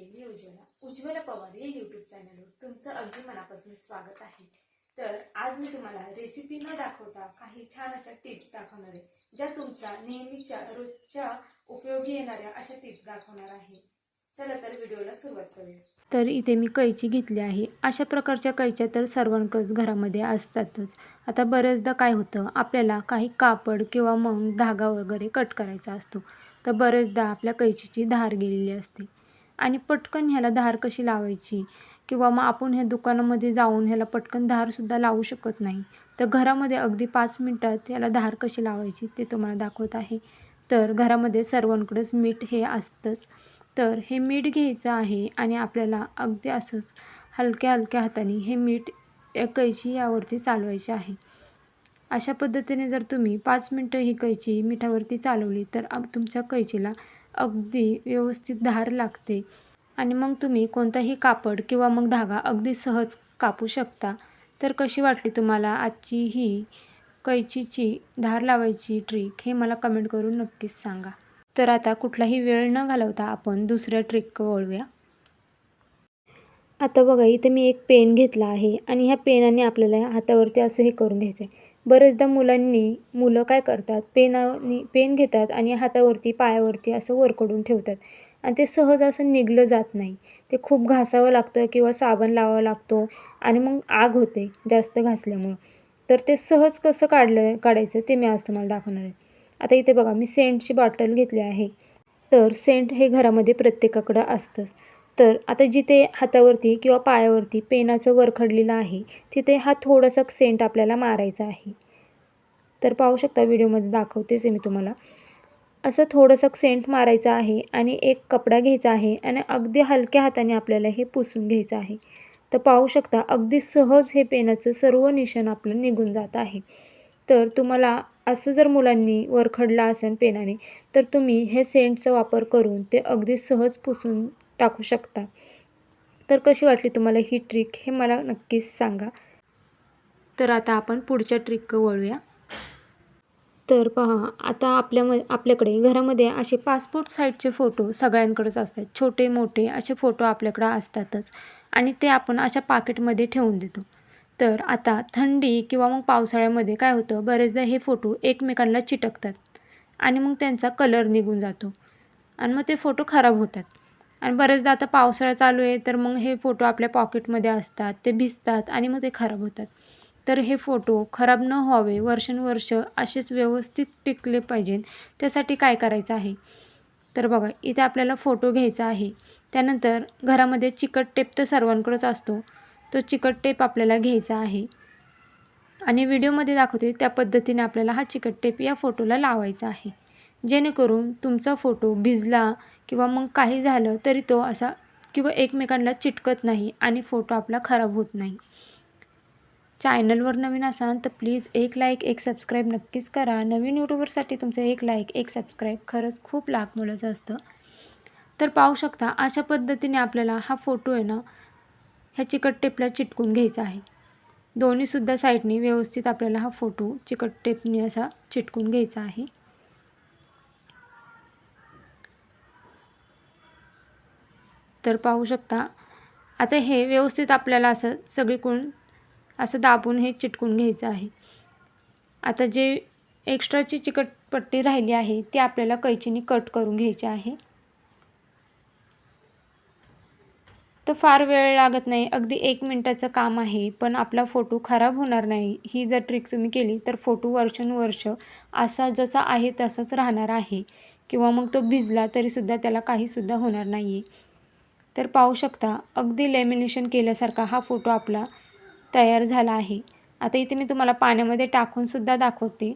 मी उज्ज्वला. उज्ज्वला पवार या यूट्यूब चॅनलवर तुमचं अगदी मनापासून स्वागत आहे. तर आज मी तुम्हाला रेसिपी न दाखवता काही छान अशा टिप्स दाखवणार आहे ज्या तुमच्या नेहमीच्या रोजच्या उपयोगी येणाऱ्या अशा टिप्स दाखवणार आहे. चला तर व्हिडिओला सुरुवात करूया. तर इथे मी कैची घेतली आहे. अशा प्रकारच्या कैच्या तर सर्वांकच घरामध्ये असतातच. आता बऱ्याचदा काय होतं आपल्याला काही कापड किंवा मग धागा वगैरे कट करायचा असतो. तर बरेचदा आपल्या कैचीची धार गेलेली असते. आणि पटकन ह्याला धार कशी लावायची? किंवा मग आपण ह्या दुकानामध्ये जाऊन ह्याला पटकन धारसुद्धा लावू शकत नाही. तर घरामध्ये अगदी पाच मिनटात ह्याला धार कशी लावायची ते तुम्हाला दाखवत आहे. तर घरामध्ये सर्वांकडेच मीठ हे असतंच. तर हे मीठ घ्यायचं आहे आणि आपल्याला अगदी असंच हलक्या हलक्या हाताने हे मीठ या कैची यावरती चालवायचे आहे. अशा पद्धतीने जर तुम्ही पाच मिनटं ही कैची मिठावरती चालवली तर तुमच्या कैचीला अगदी व्यवस्थित धार लागते. आणि मग तुम्ही कोणताही कापड किंवा मग धागा अगदी सहज कापू शकता. तर कशी वाटली तुम्हाला आजची ही कैचीची धार लावायची ट्रिक हे मला कमेंट करून नक्कीच सांगा. तर आता कुठलाही वेळ न घालवता आपण दुसऱ्या ट्रिक वळूया. आता बघा इथे मी एक पेन घेतला आहे आणि ह्या पेनाने आपल्याला हातावरती असं हे करून घ्यायचं आहे बरेचदा मुलांनी मुलं काय करतात? पेनानी पेन घेतात आणि हातावरती पायावरती असं वरकडून ठेवतात. आणि ते सहज असं निघलं जात नाही. ते खूप घासावं लागतं किंवा साबण लावावा लागतो आणि मग आग होते जास्त घासल्यामुळं. तर ते सहज कसं काढलं काढायचं ते मी आज तुम्हाला दाखवणार आहे. आता इथे बघा मी सेंटची बॉटल घेतली आहे. तर सेंट हे घरामध्ये प्रत्येकाकडं असतंच. तर आता जिथे हातावरती किंवा पायावरती पेनाचं वरखडलेलं आहे तिथे हा थोडासा सेंट आपल्याला मारायचा आहे. तर पाहू शकता व्हिडिओमध्ये दाखवतेच मी तुम्हाला. असं थोडंसं सेंट मारायचं आहे आणि एक कपडा घ्यायचा आहे आणि अगदी हलक्या हाताने आपल्याला हे पुसून घ्यायचं आहे. तर पाहू शकता अगदी सहज हे पेनाचं सर्व निशाण आपलं निघून जात आहे. तर तुम्हाला असं जर मुलांनी वरखडलं असेल पेनाने तर तुम्ही हे सेंटचा वापर करून ते अगदी सहज पुसून टाकू शकता. तर कशी वाटली तुम्हाला ही ट्रिक हे मला नक्कीच सांगा. तर आता आपण पुढच्या ट्रिक वळूया. तर पहा आता आपल्या म आपल्याकडे घरामध्ये असे पासपोर्ट साईजचे फोटो सगळ्यांकडेच असतात. छोटे मोठे असे फोटो आपल्याकडं असतातच. आणि ते आपण अशा पाकिटमध्ये ठेवून देतो. तर आता थंडी किंवा मग पावसाळ्यामध्ये काय होतं बरेचदा हे फोटो एकमेकांना चिटकतात. आणि मग त्यांचा कलर निघून जातो. आणि मग ते फोटो खराब होतात. आणि बरेचदा आता पावसाळा चालू आहे तर मग हे फोटो आपल्या पॉकेटमध्ये असतात ते भिजतात आणि मग ते खराब होतात. तर हे फोटो खराब न व्हावे वर्षानुवर्ष असेच व्यवस्थित टिकले पाहिजे त्यासाठी काय करायचं आहे? तर बघा इथे आपल्याला फोटो घ्यायचा आहे. त्यानंतर घरामध्ये चिकट टेप तर सर्वांकडेच असतो. तो चिकट टेप आपल्याला घ्यायचा आहे. आणि व्हिडिओमध्ये दाखवते त्या पद्धतीने आपल्याला हा चिकट टेप या फोटोला लावायचा आहे. जेणेकरून तुमचा फोटो भिजला किंवा मग काही झालं तरी तो असा किंवा एकमेकांना चिटकत नाही आणि फोटो आपला खराब होत नाही. चॅनलवर नवीन असाल तर प्लीज एक लाईक एक सबस्क्राईब नक्कीच करा. नवीन यूट्यूबरसाठी तुमचं एक लाईक एक सबस्क्राईब खरंच खूप लाख मुलाचं असतं. तर पाहू शकता अशा पद्धतीने आपल्याला हा फोटो आहे ना ह्या चिकट टेपला चिटकून घ्यायचा आहे. दोन्हीसुद्धा साईडनी व्यवस्थित आपल्याला हा फोटो चिकट टेपने असा चिटकून घ्यायचा आहे. तर पाहू शकता. आता हे व्यवस्थित आपल्याला असं सगळीकडून असं दाबून हे चिटकून घ्यायचं आहे. आता जे एक्स्ट्राची चिकटपट्टी राहिली आहे ती आपल्याला कैचीने कट करून घ्यायची आहे. तर फार वेळ लागत नाही अगदी एक मिनटाचं काम आहे पण आपला फोटो खराब होणार नाही. ही जर ट्रिक तुम्ही केली तर फोटो वर्षानुवर्ष असा जसा आहे तसाच राहणार आहे. किंवा मग तो भिजला तरीसुद्धा त्याला काहीसुद्धा होणार नाही आहे तर पाहू शकता अगदी लेमिनेशन केल्यासारखा हा फोटो आपला तयार झाला आहे. आता इथे मी तुम्हाला पाण्यामध्ये टाकूनसुद्धा दाखवते.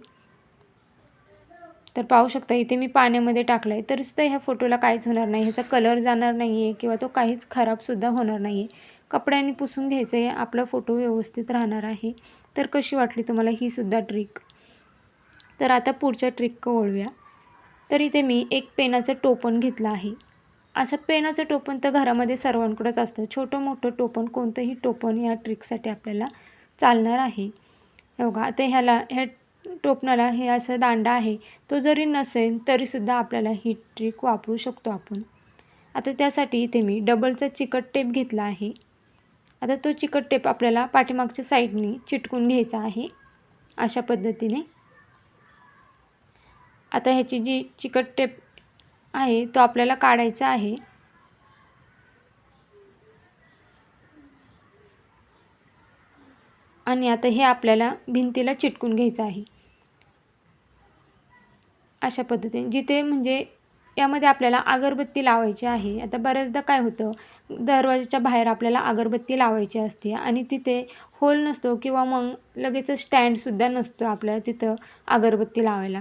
तर पाहू शकता इथे मी पाण्यामध्ये टाकलं आहे तरीसुद्धा ह्या फोटोला काहीच होणार नाही. ह्याचा कलर जाणार नाही आहे किंवा तो काहीच खराबसुद्धा होणार नाही आहे कपड्याने पुसून घ्यायचं आहे आपला फोटो व्यवस्थित राहणार आहे. तर कशी वाटली तुम्हाला ही सुद्धा ट्रिक तर आता पुढच्या ट्रिक वळूया. तर इथे मी एक पेनाचं टोपण घेतलं आहे. असं पेनाचं टोपण तर घरामध्ये सर्वांकडंच असतं. छोटं मोठं टोपण कोणतंही टोपण या ट्रिकसाठी आपल्याला चालणार आहे. हे बघा आता ह्याला ह्या टोपणाला हे असं दांडा आहे. तो जरी नसेल तरीसुद्धा आपल्याला ही ट्रिक वापरू शकतो आपण. आता त्यासाठी इथे मी डबलचा चिकट टेप घेतला आहे. आता तो चिकट टेप आपल्याला पाठीमागच्या साईडनी चिटकून घ्यायचा आहे. अशा पद्धतीने. आता ह्याची जी चिकट टेप आहे तो आपल्याला काढायचा आहे. आणि आता हे आपल्याला भिंतीला चिटकून घ्यायचं आहे. अशा पद्धतीने. जिथे म्हणजे यामध्ये आपल्याला अगरबत्ती लावायची आहे. आता बऱ्याचदा काय होतं दरवाजाच्या बाहेर आपल्याला अगरबत्ती लावायची असते आणि तिथे होल नसतो किंवा मग लगेच स्टँडसुद्धा नसतो आपल्याला तिथं अगरबत्ती लावायला.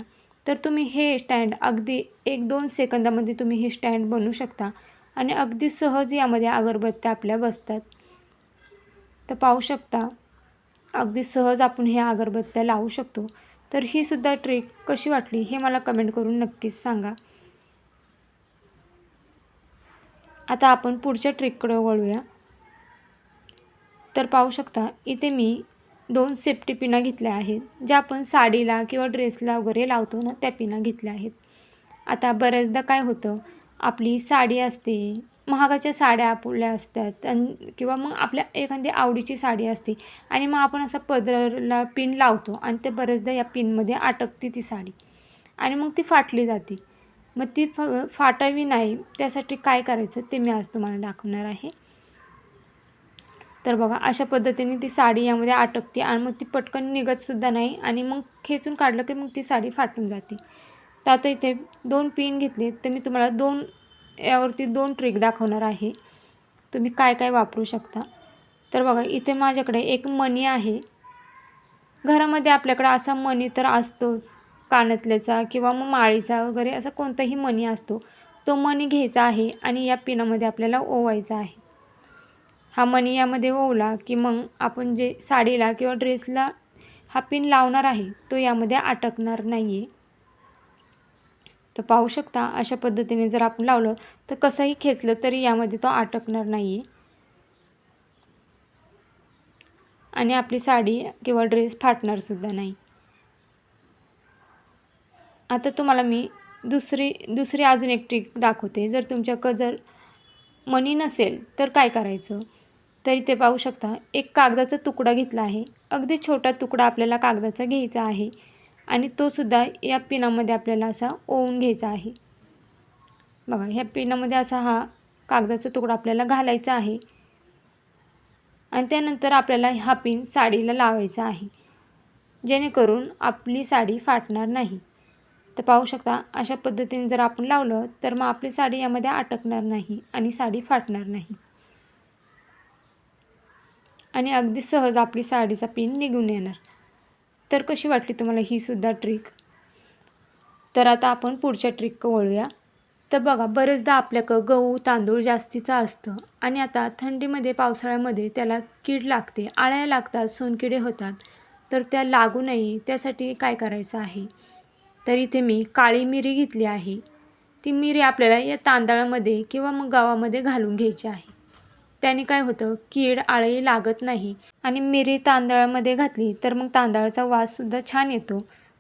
तर तुम्ही हे स्टँड अगदी एक दोन सेकंदामध्ये तुम्ही हे स्टँड बनवू शकता. आणि अगदी सहज यामध्ये अगरबत्त्या आपल्या बसतात. तर पाहू शकता अगदी सहज आपण हे अगरबत्त्या लावू शकतो. तर ही सुद्धा ट्रिक कशी वाटली हे मला कमेंट करून नक्कीच सांगा. आता आपण पुढच्या ट्रिककडे वळूया. तर पाहू शकता इथे मी दोन सेफ्टी पिना घेतल्या आहेत ज्या आपण साडीला किंवा ड्रेसला वगैरे लावतो ना त्या पिना घेतल्या आहेत. आता बऱ्याचदा काय होतं आपली साडी असते महागाच्या साड्या आपल्या असतात आणि किंवा मग आपल्या एखादी आवडीची साडी असते आणि मग आपण असा पदरला पिन लावतो आणि ते बऱ्याचदा या पिनमध्ये अटकते ती साडी आणि मग ती फाटली जाते. मग ती फ फाटावी नाही त्यासाठी काय करायचं ते मी आज तुम्हाला दाखवणार आहे. तर बघा अशा पद्धतीने ती साडी यामध्ये अटकते आणि मग ती पटकन निघतसुद्धा नाही आणि मग खेचून काढलं की मग ती साडी फाटून जाते. तर आता इथे दोन पिन घेतले तर मी तुम्हाला दोन यावरती दोन ट्रिक दाखवणार आहे. तुम्ही काय काय वापरू शकता. तर बघा इथे माझ्याकडे एक मणी आहे. घरामध्ये आपल्याकडं असा मणी तर असतोच. कानातल्याचा किंवा मग माळीचा वगैरे असा कोणताही मणी असतो. तो मणी घ्यायचा आहे आणि या पिनामध्ये आपल्याला ओवायचा आहे. हा मणी यामध्ये ओवला की मग आपण जे साडीला किंवा ड्रेसला हा पिन लावणार आहे तो यामध्ये अटकणार नाही आहे तर पाहू शकता अशा पद्धतीने जर आपण लावलं तर कसंही खेचलं तरी यामध्ये तो अटकणार नाही आहे आणि आपली साडी किंवा ड्रेस फाटणारसुद्धा नाही. आता तुम्हाला मी दुसरी दुसरी अजून एक ट्रिक दाखवते. जर तुमच्याकडं जर मनी नसेल तर काय करायचं? तरी ते पाहू शकता एक कागदाचा तुकडा घेतला आहे. अगदी छोटा तुकडा आपल्याला कागदाचा घ्यायचा आहे आणि तो सुद्धा या पिनामध्ये आपल्याला असा ओवून घ्यायचा आहे. बघा ह्या पिनामध्ये असा हा कागदाचा तुकडा आपल्याला घालायचा आहे आणि त्यानंतर आपल्याला हा पिन साडीला लावायचा आहे. जेणेकरून आपली साडी फाटणार नाही. तर पाहू शकता अशा पद्धतीने जर आपण लावलं तर मग आपली साडी यामध्ये अटकणार नाही आणि साडी फाटणार नाही. आणि अगदी सहज आपली साडीचा पिन निघून येणार. तर कशी वाटली तुम्हाला ही सुद्धा ट्रिक तर आता आपण पुढच्या ट्रिक वळूया. तर बघा बरेचदा आपल्याकडं गहू तांदूळ जास्तीचा असतं आणि आता थंडीमध्ये पावसाळ्यामध्ये त्याला कीड लागते आळ्या लागतात सोनकिडे होतात. तर त्या लागू नये त्यासाठी काय करायचं आहे? तर इथे मी काळी मिरी घेतली आहे. ती मिरी आपल्याला या तांदळामध्ये किंवा मग गावामध्ये घालून घ्यायची आहे. त्याने काय होतं? कीड आळी लागत नाही. आणि मिरी तांदळामध्ये घातली तर मग तांदळाचा वाससुद्धा छान येतो.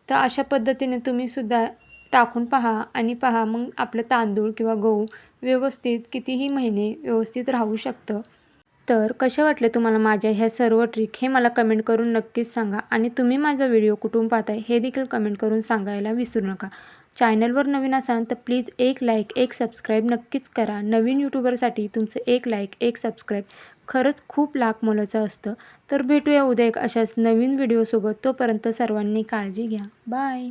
तर अशा पद्धतीने तुम्हीसुद्धा टाकून पहा आणि पहा मग आपलं तांदूळ किंवा गहू व्यवस्थित कितीही महिने व्यवस्थित राहू शकतं. तर कशा वाटले तुम्हाला माझ्या ह्या सर्व ट्रिक हे मला कमेंट करून नक्कीच सांगा. आणि तुम्ही माझा व्हिडिओ कुठून पाहताय हे देखील कमेंट करून सांगायला विसरू नका. चॅनलवर नवीन असाल तर प्लीज एक लाईक एक सबस्क्राईब नक्कीच करा. नवीन यूट्यूबरसाठी तुमचं एक लाईक एक सबस्क्राईब खरंच खूप लाख मोलाचं असतं. तर भेटूया उद्या एक अशाच नवीन व्हिडिओसोबत तोपर्यंत सर्वांनी काळजी घ्या. बाय